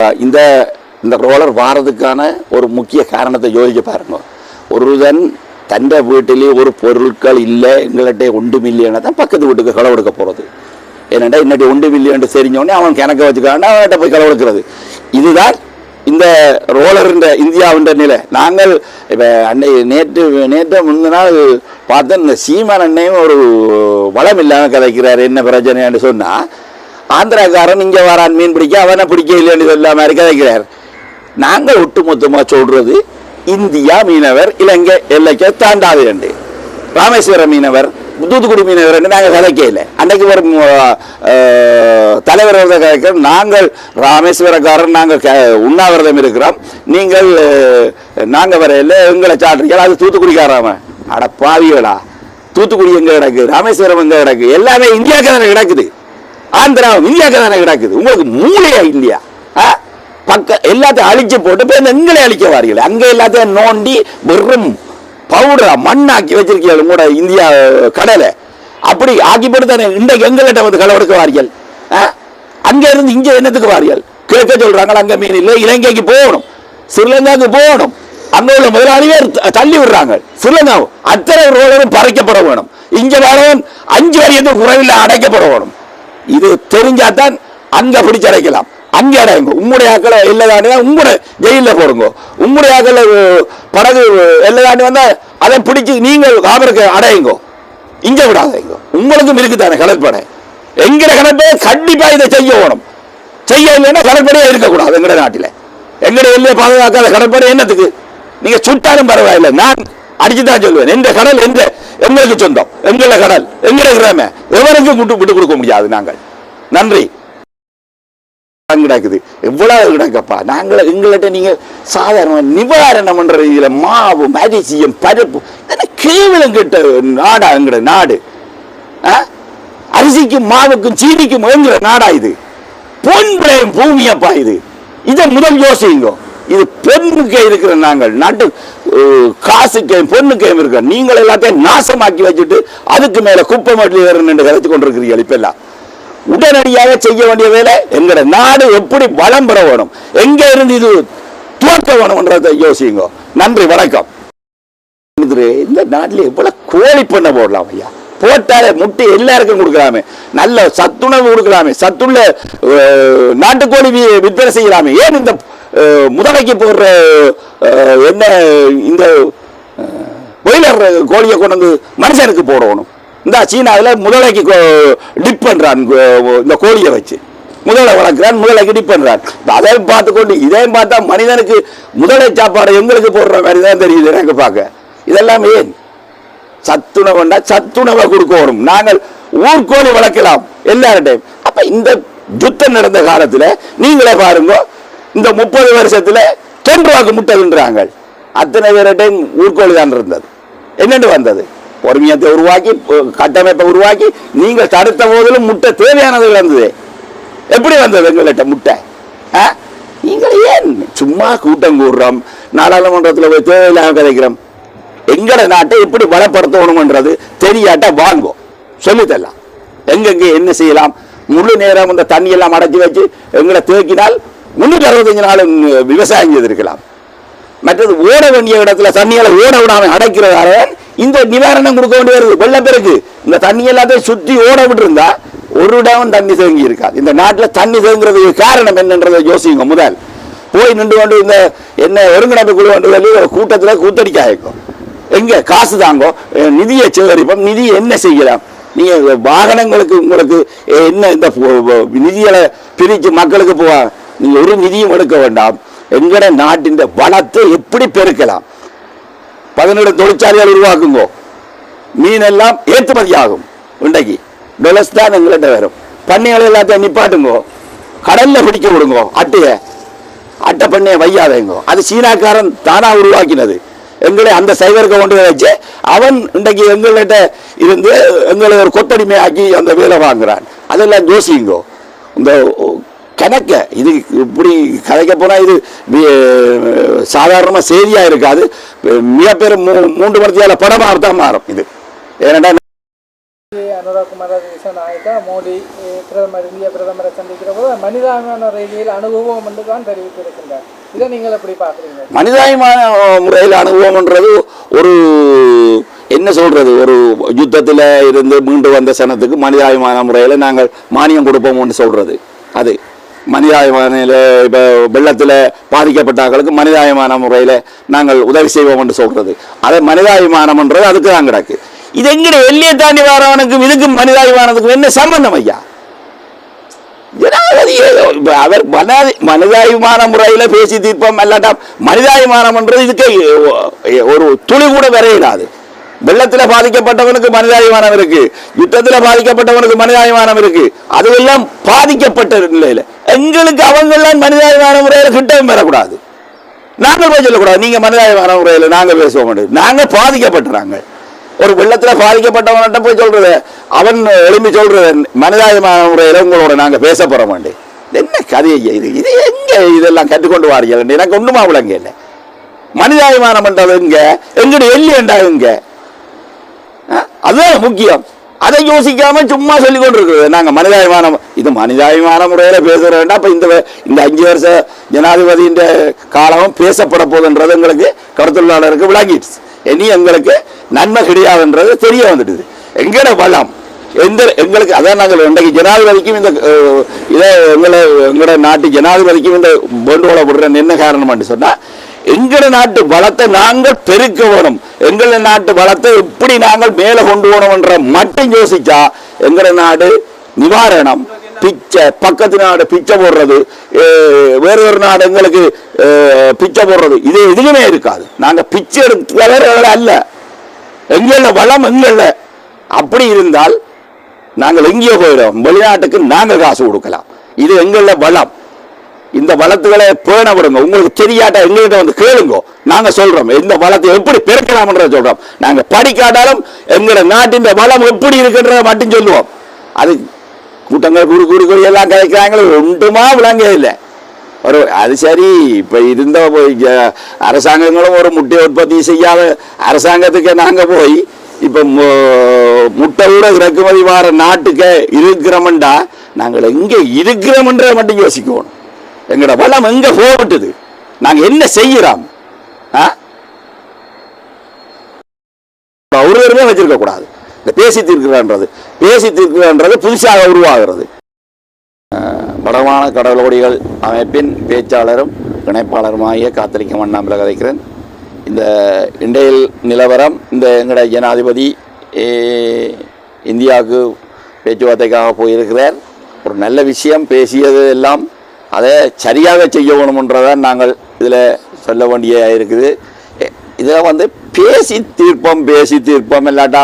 இந்த இந்த ரோலர் வாரதுக்கான ஒரு முக்கிய காரணத்தை யோசிக்க பாருங்க. ஒருதன் தந்த வீட்டிலே ஒரு பொருட்கள் இல்லை எங்கள்கிட்ட ஒன்று மில்லியனை தான் பக்கத்து வீட்டுக்கு களவெடுக்க போகிறது ஏன்னாண்டா இன்னட்டி ஒன்று மில்லியன் தெரிஞ்சோடனே அவன் கணக்கு வச்சுக்காண்டா அவன்கிட்ட போய் களவெடுக்கிறது இதுதான் இந்த ரோலர்ன்ற இந்தியாவுன்ற நிலை. நாங்கள் இப்போ அன்னை நேற்று நேற்று முந்தின நாள் பார்த்தேன் இந்த சீமான் அண்ணையும் ஒரு வளம் இல்லாமல் கதைக்கிறார் என்ன பிரச்சனைன்னு சொன்னால் ஆந்திராக்காரன் இங்கே வரான் மீன் பிடிக்க அவனை பிடிக்க இல்லைன்னு சொல்ல மாதிரி கதைக்கிறார் நாங்கள் ஒட்டுமொத்தமாக சொல்றது இந்தியா மீனவர் இலங்கை எல்லைக்கு தாண்டாது என்று. ராமேஸ்வரம் மீனவர் தூத்துக்குடி மீனவர் என்று நாங்கள் கதைக்கல. அன்னைக்கு ஒரு தலைவர் கதைக்கிற நாங்கள் ராமேஸ்வரக்காரன் நாங்கள் க- உண்ணாவிரதம் இருக்கிறோம். நீங்கள் நாங்கள் வரையில் எங்களை சாட்டுறீங்க அது தூத்துக்குடிக்காராம அட பாவிகளா. தூத்துக்குடி எங்கே கிடக்கு ராமேஸ்வரம் எங்கே கிடக்கு எல்லாமே இந்தியாவுக்கு தானே கிடக்குது. ஆந்திராவும் இந்தியாவுக்கு தானே கிடக்குது? உங்களுக்கு மூளையா இல்லையா? ஆ? பக்க எல்லாத்தையும் அழிச்சு போட்டு போய் எங்களை அழிக்க வாரீங்களே. அங்கே எல்லாத்தையும் நோண்டி வெறும் பவுடரா மண்ணாக்கி வச்சிருக்கீங்க உங்களோட இந்தியா கடலை. அப்படி ஆக்கி போட்டு தானே இன்றைக்கு எங்கள்கிட்ட வந்து களவெடுக்க வாரியல் ஆ? இருந்து இங்கே என்னத்துக்கு வாரியல் கேட்க சொல்றாங்களா அங்கே மீன் இல்லை இலங்கைக்கு போகணும். ஸ்ரீலங்காவுக்கு போகணும். அங்கே உள்ள முதலாளியே த- தள்ளி விடுறாங்க. ஸ்ரீலங்காவும் அத்தனை ரோலரும் பறைக்கப்பட வேணும். இங்கே வரவன் அஞ்சு வரையத்துக்கு குறைவில் அடைக்கப்பட வேணும். இது தெரிஞ்சாதான் அங்க பிடிச்சு அடைக்கலாம் அங்கே அடையுங்க. உங்களுடைய ஆக்களை எல்லை தாண்டி உங்களோட ஜெயில போடுங்க. உங்களுடைய ஆக்களை படகு எல்லை வந்தால் அதை பிடிச்சி நீங்கள் காவலுக்கு அடையுங்க. இங்கே விடாதீங்க. உங்களுக்கும் இருக்குதானே கடற்படை? எங்கிற கடற்படை கண்டிப்பாக இதை செய்ய வேணும். செய்ய இல்லைன்னா கடற்படையே இருக்கக்கூடாது எங்கட நாட்டில். எங்கட எல்லையை பாதுகாக்காத கடற்படை என்னத்துக்கு? நீங்க சுட்டாலும் பரவாயில்லை. நான் அடிச்சுதான் சொல்லுவேன் எந்த கடல் எந்த எங்களுக்கு சொந்தம் எங்களை கடல் எங்களை கிராம. எவருக்கும் விட்டு விட்டு கொடுக்க முடியாது நாங்கள். நன்றி. கிடக்குது. எவ்வளவு கிடக்கப்பா. நாங்கள் எங்கள்கிட்ட நீங்க சாதாரண நிவாரணம் பண்ற மாவு மரிசியம் பருப்பு கேவலம் கிட்ட நாடா எங்கட நாடு? அரிசிக்கும் மாவுக்கும் சீனிக்கும் எங்கிற நாடா இது? பொன் விளையும் பூமியப்பா இது. இதை முதல் யோசிங்க. இது பெண்ணுக்கே இருக்கிற நாங்கள். நாட்டு காசு கேம் பொண்ணு கேம் இருக்க. நீங்கள் எல்லாத்தையும் நாசமாக்கி வச்சுட்டு அதுக்கு மேல குப்பை மட்டும் ஏறணும் கருத்து கொண்டிருக்கிறீர்கள் இப்ப எல்லாம் உடனடியாக செய்ய வேண்டிய வேலை எங்கட நாடு எப்படி பலம் பெற வேணும்? எங்க இருந்து இது துவக்க வேணும்ன்றதை யோசிங்க. நன்றி வணக்கம். இந்த நாட்டில் எவ்வளவு கோழி பண்ண போடலாம் ஐயா? போட்டாலே முட்டை எல்லாருக்கும் கொடுக்கலாமே. நல்ல சத்துணவு கொடுக்கலாமே. சத்துள்ள நாட்டுக்கோழி விற்பனை செய்யலாமே. ஏன் இந்த முதலைக்கு போடுற என்ன இந்த பாய்லர் கோழியை கொண்டு வந்து மனுஷனுக்கு போடணும். இந்த சீனாவில் முதலைக்கு டிப் பண்ணுறான் இந்த கோழியை வச்சு. முதலை வளர்க்குறான் முதலைக்கு டிப் பண்ணுறான் அதையும் அதையும் பார்த்துக்கொண்டு இதையும் பார்த்தா மனிதனுக்கு முதலை சாப்பாடு எங்களுக்கு போடுற மாதிரி தான் தெரியுது எனக்கு பார்க்க. இதெல்லாம் ஏன்? சத்துணவுண்டா சத்துணவை கொடுக்கணும். நாங்கள் ஊர்கோழி வளர்க்கலாம் எல்லார்டையும் அப்போ இந்த யுத்தம் நடந்த காலத்தில் நீங்களே பாருங்க இந்த முப்பது வருஷத்தில் டென் முட்டை முட்டைன்றாங்க அத்தனை பேர்டையும் ஊர்கோழி தான் இருந்தது. என்னென்று வந்தது? பொறுமையத்தை உருவாக்கி கட்டமைப்பை உருவாக்கி நீங்கள் தடுத்த போதிலும் முட்டை தேவையானது வந்தது. எப்படி வந்தது எங்கள்கிட்ட முட்டை? ஆ? நீங்கள் ஏன் சும்மா கூட்டம் கூடுறோம்? நாடாளுமன்றத்தில் போய் தேவையில்லாமல் கதைக்கிறோம். எங்களோட நாட்டை எப்படி பலப்படுத்தணும்ன்றது தெரியாட்ட வாங்கும் சொல்லித்தரலாம். எங்கெங்க என்ன செய்யலாம்? முழு நேரம் இந்த தண்ணியெல்லாம் அடைச்சி வச்சு எங்களை தேக்கினால் முன்னூற்றி அறுபத்தஞ்சு நாள் விவசாயம் செய்திருக்கலாம். மற்றது ஓட வேண்டிய இடத்துல தண்ணியால ஓட விடாமல் அடைக்கிறதால இந்த நிவாரணம் கொடுக்க வேண்டி வருது வெள்ளப்பெருக்கு இந்த தண்ணி எல்லாத்தையும் சுற்றி ஓட விட்டுருந்தா ஒரு இடம் தண்ணி தேங்கி இருக்காது. இந்த நாட்டில் தண்ணி தேங்குறதுக்கு காரணம் என்னன்றதை யோசிங்க முதல். போய் நின்று கொண்டு இந்த என்ன ஒருங்கிணைப்பு குழு கொண்டு கூட்டத்தில் கூத்தடிக்க ஆயிருக்கும் எங்க காசு தாங்கோ? நிதியை சேகரிப்போம். நிதியை என்ன செய்யலாம்? நீங்கள் வாகனங்களுக்கு உங்களுக்கு என்ன இந்த பு- நிதிகளை பிரித்து மக்களுக்கு போவாங்க நீ ஒரு நிதியும் எடுக்க வேண்டாம். எங்கட நாட்டின் வளத்தை எப்படி பெருக்கலாம்? பதினேழு தொழிற்சாலைகள் உருவாக்குங்கோ. மீன் எல்லாம் ஏற்றுமதி ஆகும் இன்றைக்கு டொலஸ் தான் எங்கள்கிட்ட வரும். பண்ணைகள் எல்லாத்தையும் நிப்பாட்டுங்கோ. கடல்ல பிடிக்க விடுங்கோ. அட்டையை அட்டை பண்ணையை வையாதேங்கோ. அது சீனாக்காரன் தானா உருவாக்கினது. எங்களை அந்த சைவருக்கு கொண்டு வச்சு அவன் இன்றைக்கு எங்கள்கிட்ட இருந்து எங்களை ஒரு கொத்தடிமை ஆக்கி அந்த வேலை வாங்குறான். அதெல்லாம் யோசிங்கோ. இந்த கணக்க இது இப்படி கதைக்க போனால் இது சாதாரணமாக செய்தியாக இருக்காது. மிகப்பெரிய மூ மூன்று மணி படமாக தான் மாறும் இது. ஏனென்றால் அனுராகுமார நாயக்கா மோடி பிரதமர் இந்திய பிரதமரை சந்திக்கிற போது மனிதாபிமான ரீதியில் அனுபவம் என்று தான் தெரிவித்திருக்கின்றார். இதை நீங்கள் எப்படி பார்க்குறீங்க முறையில் அனுபவம்ன்றது ஒரு என்ன சொல்றது? ஒரு யுத்தத்தில் இருந்து மீண்டு வந்த சனத்துக்கு மனிதாயமான முறையில் நாங்கள் மானியம் கொடுப்போம்னு சொல்றது. அது. மனிதாயமான இப்போ வெள்ளத்தில் பாதிக்கப்பட்டார்களுக்கு மனிதாயமான முறையில் நாங்கள் உதவி செய்வோம் என்று சொல்கிறது அதை மனிதாபிமானம்ன்றது அதுக்கு தான் கிடக்கு. இது எங்கட எல்லையை தாண்டி வரவனுக்கும் இதுக்கும் மனிதாபிமானத்துக்கும் என்ன சம்பந்தம் ஐயா? ஜனாதிபதி அவர் மனாதி மனிதாபிமான முறையில பேசி தீர்ப்பம் அல்லாட்டா மனிதாபிமானம்ன்றது இதுக்கு ஒரு துளி கூட விரையிடாது வெள்ளத்தில் பாதிக்கப்பட்டவனுக்கு மனிதாபிமானம் இருக்கு. யுத்தத்தில் பாதிக்கப்பட்டவனுக்கு மனிதாபிமானம் இருக்கு. அதுவெல்லாம் பாதிக்கப்பட்ட நிலையில. எங்களுக்கு அவங்கெல்லாம் மனிதாபிமான முறையில் கிட்டவும் பெறக்கூடாது. நாங்கள் போய் சொல்லக்கூடாது. நீங்க மனிதாபிமான முறையில் நாங்க பேசுவோம் நாங்க பாதிக்கப்பட்டுறாங்க. ஒரு வெள்ளத்தில் பாதிக்கப்பட்டவன்கிட்ட போய் சொல்றது அவன் எழும்பி சொல்றது மனிதாபிமான முறையில் உங்களோட நாங்க பேச போறோம் மாட்டேன் என்ன கதையை இது? இது எங்க இதெல்லாம் கற்றுக்கொண்டு வாரீங்க? எனக்கு ஒண்ணுமா விளங்க இல்லை மனிதாபிமானம் பண்றது எங்க? எங்கட எல்லி எங்க? அதுதான் முக்கியம். அதை யோசிக்காம சும்மா சொல்லி கொண்டு இருக்கிறது மனிதாபிமானம் இது மனிதாபிமான முறையில் பேசுகிற வேண்டாம். அப்போ இந்த இந்த அஞ்சு வருஷ ஜனாதிபதியின் காலமும் பேசப்பட போகுதுன்றது எங்களுக்கு கருத்துள்ளாளருக்கு விளங்கிடுச்சு. இனி எங்களுக்கு நன்மை கிடையாதுன்றது தெரிய வந்துடுது எங்கட வளம்? எந்த எங்களுக்கு அதான் நாங்கள் இன்றைக்கு ஜனாதிபதிக்கும் இந்த இதை எங்களை எங்களோட நாட்டு ஜனாதிபதிக்கும் இந்த வேண்டுகோளை விடுறேன் என்ன காரணம்னு சொன்னால் எங்கள நாட்டு வளத்தை நாங்கள் பெருக்க வேணும். எங்கள நாட்டு வளத்தை எப்படி நாங்கள் மேலே கொண்டு போகணும்ன்ற மட்டும் யோசிச்சா எங்கள நாடு நிவாரணம் பிச்சை பக்கத்து நாடு பிச்சை போடுறது வேறு ஒரு நாடு எங்களுக்கு பிச்சை போடுறது. இது எதுவுமே இருக்காது. நாங்கள் பிச்சை எடுக்கிறவர்கள் அல்ல. எங்கள வளம் எங்கள. அப்படி இருந்தால் நாங்கள் எங்கேயோ போயிடும். வெளிநாட்டுக்கு நாங்கள் காசு கொடுக்கலாம். இது எங்கள வளம். இந்த வளத்துகளை பேண விடுங்க. உங்களுக்கு தெரியாட்டா எங்ககிட்ட வந்து கேளுங்க. நாங்க சொல்றோம் இந்த வளத்தை எப்படி பெருக்கலாம்ன்றத சொல்றோம். நாங்க படிக்காட்டாலும் எங்களோட நாட்டின் வளம் எப்படி இருக்குன்றத மட்டும் சொல்லுவோம். அது கூட்டங்கள் கூடி கூடி கூடி எல்லாம் கதைக்கிறாங்களே ஒன்றுமா விளங்க இல்லை. ஒரு அது சரி இப்போ இருந்த அரசாங்கங்களும் ஒரு முட்டை உற்பத்தி செய்யாத அரசாங்கத்துக்கு நாங்கள் போய் இப்போ முட்டையோட முட்டை கூட இறக்குமதி வார நாட்டுக்கு இருக்கிறோம்டா நாங்கள் எங்கே இருக்கிறோம்ன்றத மட்டும் யோசிக்கணும். எங்களோட வளம் எங்க போட்டுது நாங்க என்ன செய்யறோம்? ஆ? ஒருவருமே வச்சிருக்க கூடாது. இந்த பேசி தீர்க்கிறான்றது பேசி தீர்க்கிறான்றது புதுசாக உருவாகிறது. படமான வடமான கடவுளோடிகள் அமைப்பின் பேச்சாளரும் இணைப்பாளருமாகிய காத்தலிக்க மண்ணாம்பில் கதைக்கிறேன். இந்த இண்டையில் நிலவரம் இந்த எங்களுடைய ஜனாதிபதி இந்தியாவுக்கு பேச்சுவார்த்தைக்காக போயிருக்கிறார். ஒரு நல்ல விஷயம் பேசியது எல்லாம் அதை சரியாக செய்ய வேணுமென்றதான் நாங்கள் இதில் சொல்ல வேண்டிய இருக்குது. இதில் வந்து பேசி தீர்ப்போம் பேசி தீர்ப்போம் இல்லாட்டா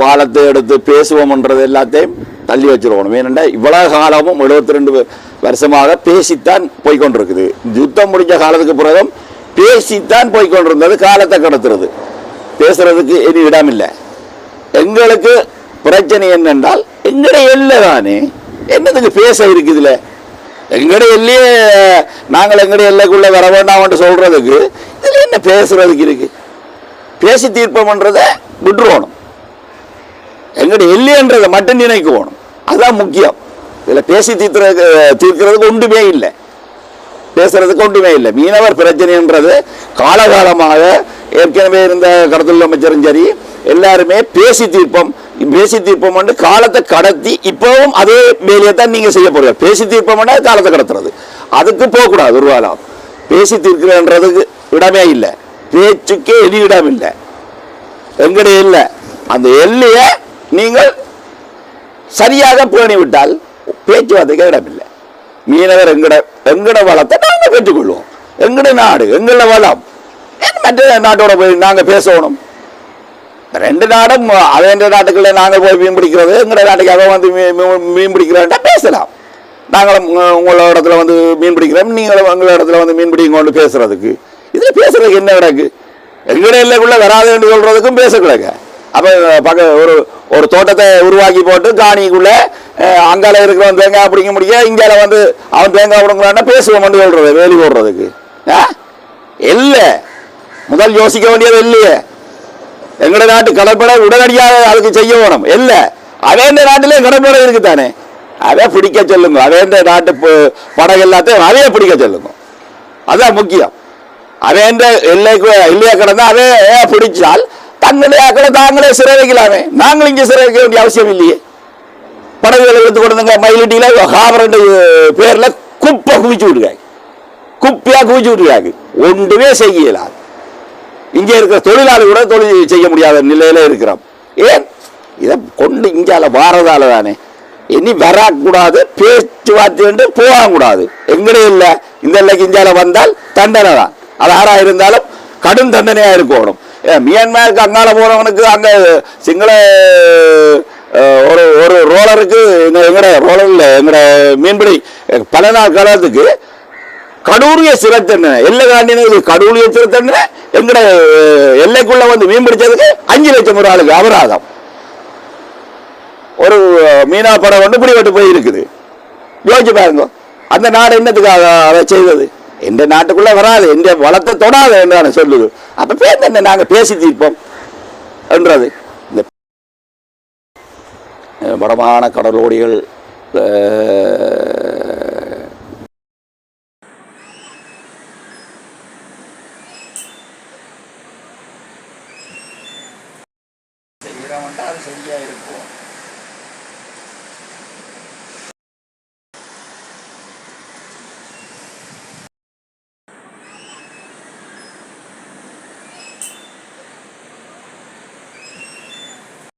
காலத்தை எடுத்து பேசுவோம்ன்றது எல்லாத்தையும் தள்ளி வச்சிருக்கணும். ஏனென்றா இவ்வளோ காலமும் 72 ரெண்டு வருஷமாக பேசித்தான் போய்கொண்டிருக்குது யுத்தம் முடிஞ்ச காலத்துக்கு பிறகும் பேசித்தான் போய்க்கொண்டிருந்தது காலத்தை கடத்துறது. பேசுறதுக்கு இனி இடம் இல்லை எங்களுக்கு பிரச்சனை என்னென்றால் எங்கட இல்லை தானே என்னதுக்கு பேச இருக்குதுல்ல எங்கடைய எல்லையே நாங்கள் எங்கடைய எல்லைக்குள்ளே வர வேண்டாம்னு சொல்கிறதுக்கு இதில் என்ன பேசுகிறதுக்கு இருக்குது பேசி தீர்ப்பம்ன்றதை விட்டுருவோணும். எங்கடைய எல்லைன்றதை மட்டும் நினைக்குவோணும். அதுதான் முக்கியம். இதில் பேசி தீர்த்துறதுக்கு தீர்க்கிறதுக்கு ஒன்றுமே இல்லை. பேசுறதுக்கு ஒன்றுமே இல்லை. மீனவர் பிரச்சனைன்றது காலகாலமாக ஏற்கனவே இருந்த கடத்தல் அமைச்சரும் சரி எல்லாருமே பேசி தீர்ப்பம். பேசி தீர்ப்பம் வந்து காலத்தை கடத்தி இப்பவும் அதே வேலையை தான் நீங்க செய்ய போறீங்க. பேசி தீர்ப்பம் காலத்தை கடத்துறது. அதுக்கு போகக்கூடாது ஒரு காலம் பேசி தீர்க்கிறன்றதுக்கு இடமே இல்லை. பேச்சுக்கே எலி இடம் இல்லை. எங்கடைய இல்லை அந்த எல்லையை நீங்கள் சரியாக பேணி விட்டால் பேச்சுவார்த்தைக்கு இடமில்லை மீனவர் எங்கட எங்கட வளத்தை நாங்கள் பெற்றுக்கொள்வோம் எங்கட நாடு எங்கள வளம். மற்ற நாட்டோட போய் நாங்கள் பேசணும்? ரெண்டு நாடும் அதே நாட்டுக்குள்ள நாங்கள் போய் மீன் பிடிக்கிறது? எங்கள் நாட்டுக்கு அவன் வந்து மீ- மீ- மீன் பிடிக்கிறோம்னா பேசலாம். நாங்களும் உங்களோட இடத்துல வந்து மீன் பிடிக்கிறோம் நீங்களும் எங்களோட இடத்துல வந்து மீன் பிடிங்கன்னு பேசுறதுக்கு. இதில் பேசுறதுக்கு என்ன கிடக்கு எங்கட வராது வராதுன்னு சொல்றதுக்கும் பேசக்கூடாது. அப்போ பக்க ஒரு ஒரு தோட்டத்தை உருவாக்கி போட்டு காணிக்குள்ள அங்கால இருக்கிறவன் தேங்காய் பிடிக்க முடியாது இங்கால வந்து அவன் தேங்காய் பிடுங்குறான்னா பேசுவோம்னு சொல்றது வேலி போடுறதுக்கு. ஆ? முதல் யோசிக்க வேண்டியது இல்லையே. எங்கட நாட்டு கடற்படை உடனடியாக அதுக்கு செய்ய வேணும். இல்ல அவேந்த நாட்டிலே கடற்படை இருக்குதானே அதை பிடிக்க சொல்லுங்க. அவேந்த நாட்டு படகு எல்லாத்தையும் அதையே பிடிக்க சொல்லுங்க. அதான் முக்கியம். அவேந்த எல்லைக்கு எல்லையா கிடந்தா அதே பிடிச்சால் தங்களே ஆக்களை தாங்களே சிறை வைக்கலாமே. நாங்களும் இங்கே சிறை வைக்க வேண்டிய அவசியம் இல்லையே. படகுகளை எடுத்து கொடுத்துங்க மயிலிட்டியில் ஹாபரண்டு பேரில் குப்பை குவிச்சு விடுறாங்க குப்பையாக குவிச்சு விட்டுருக்காங்க. ஒன்றுமே செய்யலாம் இங்கே இருக்கிற தொழிலாளி கூட தொழில் செய்ய முடியாத நிலையில இருக்கிறோம் ஏன்? இதை கொண்டு இங்கால வாரதால தானே. இனி வரக்கூடாது பேச்சுவார்த்தை போகக்கூடாது. எங்கடே இல்லை. இந்த இல்லைக்கு இந்தியால வந்தால் தண்டனை தான். அது யாராக இருந்தாலும் கடும் தண்டனையாக இருக்கணும். ஏன் மியான்மருக்கு அங்கால போகிறவனுக்கு அங்கே சிங்கள ஒரு ஒரு ரோலருக்கு எங்க எங்கட ரோலர் இல்லை எங்கட மீன்பிடி பல நாள் காலத்துக்கு கடூரிய சிறை எல்லை காண்டினது கடூரிய சிறை தண்டனை எங்கட எல்லைக்குள்ள வந்து மீன் பிடிச்சதுக்கு அஞ்சு லட்சம் ஒரு ஆளுக்கு அபராதம். ஒரு மீனா படம் ஒன்று பிடிபட்டு போயிருக்குது யோசிச்சு பாருங்க. அந்த நாடு என்னத்துக்காக அதை செய்தது? எந்த நாட்டுக்குள்ளே வராது. எந்த வளத்தை தொடாது என்று சொல்லுது. அப்ப பேர் என்ன? நாங்கள் பேசி தீர்ப்போம் என்றது. இந்த வடமான கடலோடிகள் செய்கிறவன்டா அது சரியா இருக்கும்